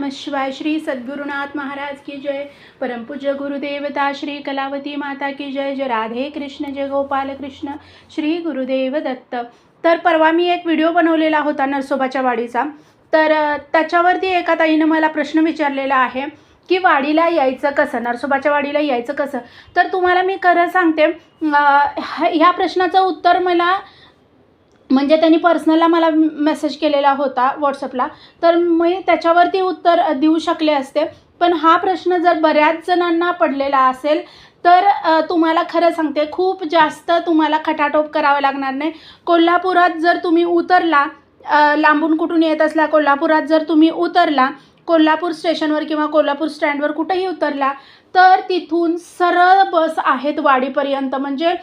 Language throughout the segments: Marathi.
नमः शिवाय श्री सद्गुरुनाथ महाराज की जय। परमपूज्य गुरुदेवता श्री कलावती माता की जय। जय राधे कृष्ण जय गोपाल कृष्ण श्री गुरुदेव दत्त। तर परवा मी एक व्हिडिओ बनवलेला होता नरसोबाच्या वाडीचा. तर त्याच्यावरती एका ताईनं मला प्रश्न विचारलेला आहे की वाडीला यायचं कसं? नरसोबाच्या वाडीला यायचं कसं? तर तुम्हाला मी खरं सांगते ह्या प्रश्नाचं उत्तर मला म्हणजे त्यांनी पर्सनलला मला मेसेज केलेला होता व्हॉट्सअपला तर मी त्याच्यावरती उत्तर देऊ शकले असते. पण हा प्रश्न जर बऱ्याच जणांना पडलेला असेल तर तुम्हाला खरं सांगते खूप जास्त तुम्हाला खटाटोप करावं लागणार नाही. कोल्हापुरात जर तुम्ही उतरला लांबून कुठून येत असला कोल्हापुरात जर तुम्ही उतरला कोल्हापूर स्टेशनवर किंवा कोल्हापूर स्टँडवर कुठेही उतरला तर तिथून सरळ बस आहेत वाडीपर्यंत. म्हणजे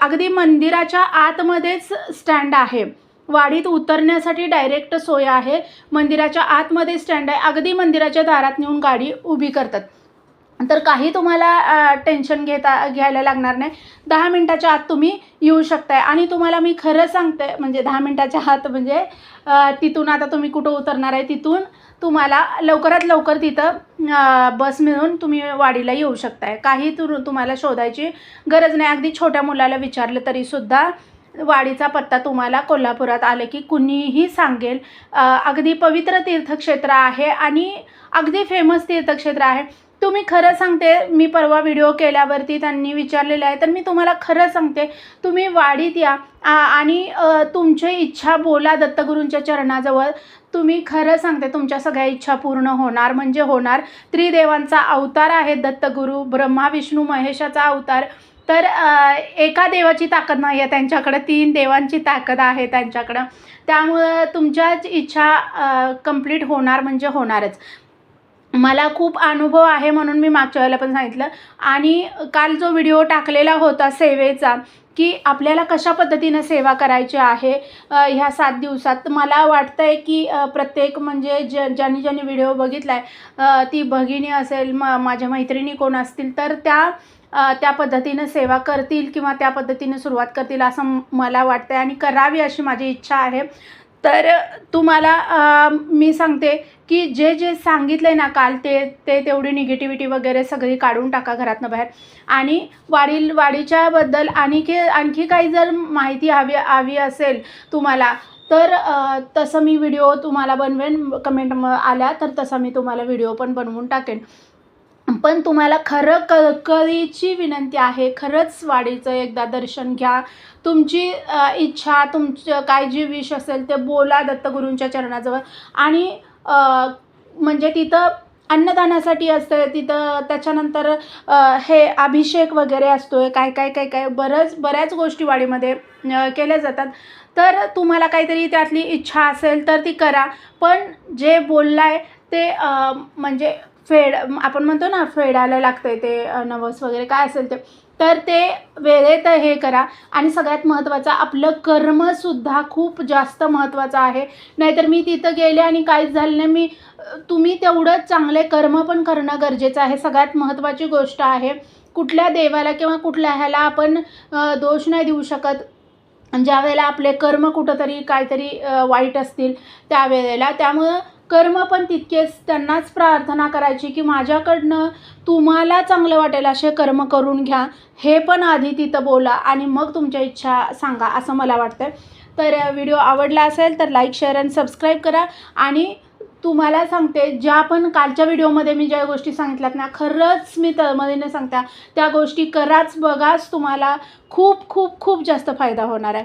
अगदी मंदिराच्या आतमध्येच स्टँड आहे. वाडीत उतरण्यासाठी डायरेक्ट सोय आहे. मंदिराच्या आतमध्ये स्टँड आहे. अगदी मंदिराच्या दारात नेऊन गाडी उभी करतात. तर काही तुम्हाला टेन्शन घेता घ्यायला लागणार नाही. दहा मिनटाच्या आत तुम्ही येऊ शकताय. आणि तुम्हाला मी खरं सांगते म्हणजे दहा मिनटाच्या आत म्हणजे तिथून आता तुम्ही कुठं उतरणार आहे तिथून तुम्हाला लवकरात लवकर तिथं बस मिळून तुम्ही वाडीला येऊ शकताय. काही तु तुम्हाला शोधायची गरज नाही. अगदी छोट्या मुलाला विचारलं तरीसुद्धा वाडीचा पत्ता तुम्हाला कोल्हापुरात आले की कुणीही सांगेल. अगदी पवित्र तीर्थक्षेत्र आहे आणि अगदी फेमस तीर्थक्षेत्र आहे. तुम्ही खरं सांगते मी परवा व्हिडिओ केल्यावरती त्यांनी विचारलेलं आहे तर मी तुम्हाला खरं सांगते तुम्ही वाढीत या. आणि तुमची इच्छा बोला दत्तगुरूंच्या चरणाजवळ. तुम्ही खरं सांगते तुमच्या सगळ्या इच्छा पूर्ण होणार म्हणजे होणार. त्रिदेवांचा अवतार आहे दत्तगुरू ब्रह्मा विष्णू महेशाचा अवतार. तर एका देवाची ताकद नाही आहे त्यांच्याकडं तीन देवांची ताकद आहे त्यांच्याकडं. त्यामुळं तुमच्याच इच्छा कंप्लीट होणार म्हणजे होणारच. मला खूप अनुभव आहे म्हणून मी मागच्या वेळेला पण सांगितलं. आणि काल जो व्हिडिओ टाकलेला होता सेवेचा की आपल्याला कशा पद्धतीनं सेवा करायची आहे ह्या सात दिवसात मला वाटतं आहे की प्रत्येक म्हणजे ज ज्यांनी ज्यांनी व्हिडिओ बघितला आहे ती भगिनी असेल म माझ्या मैत्रिणी कोण असतील तर त्या त्या पद्धतीनं सेवा करतील किंवा त्या पद्धतीनं सुरुवात करतील असं मला वाटतं आहे आणि करावी अशी माझी इच्छा आहे. तर तुम्हाला मी सांगते की जे जे सांगितलं आहे ना काल ते ते तेवढी निगेटिव्हिटी वगैरे सगळी काढून टाका घरातनं बाहेर. आणि वाढील वाढीच्याबद्दल आणखी आणखी काही जर माहिती हवी हवी असेल तुम्हाला तर तसं मी व्हिडिओ तुम्हाला बनवेन. कमेंट आल्या तर तसा मी तुम्हाला व्हिडिओ पण बनवून टाकेन. पण तुम्हाला खरं कळकळीची विनंती आहे खरंच वाडीचं एकदा दर्शन घ्या. तुमची इच्छा तुमचं काय जी विश असेल ते बोला दत्तगुरूंच्या चरणाजवळ. आणि म्हणजे तिथं अन्नदानासाठी असतं तिथं त्याच्यानंतर हे अभिषेक वगैरे असतो आहे काय काय काय काय बरंच बऱ्याच गोष्टी वाडीमध्ये केल्या जातात. तर तुम्हाला काहीतरी त्यातली इच्छा असेल तर ती करा. पण जे बोललाय ते म्हणजे फेड आपण म्हणतो ना फेडायला लागतं आहे ते नवस वगैरे काय असेल ते तर ते वेळेत हे करा. आणि सगळ्यात महत्त्वाचं आपलं कर्मसुद्धा खूप जास्त महत्त्वाचं आहे. नाहीतर मी तिथं गेले आणि काहीच झालं नाही. मी तुम्ही तेवढंच चांगले कर्म पण करणं गरजेचं आहे. सगळ्यात महत्त्वाची गोष्ट आहे कुठल्या देवाला किंवा कुठल्या ह्याला आपण दोष नाही देऊ शकत. ज्या वेळेला आपले कर्म कुठंतरी काहीतरी वाईट असतील त्यावेळेला. त्यामुळं कर्म पण तितकेच त्यांनाच प्रार्थना करायची की माझ्याकडनं तुम्हाला चांगलं वाटेल असे कर्म करून घ्या. हे पण आधी तिथं बोला आणि मग तुमच्या इच्छा सांगा असं मला वाटतं तर व्हिडिओ आवडला असेल तर लाईक शेअर अँड सबस्क्राईब करा. आणि तुम्हाला सांगते ज्या पण कालच्या व्हिडिओमध्ये मी ज्या गोष्टी सांगितल्यात ना खरंच मी तळमळीने सांगते त्या गोष्टी कराच बघाच तुम्हाला खूप खूप खूप जास्त फायदा होणार आहे.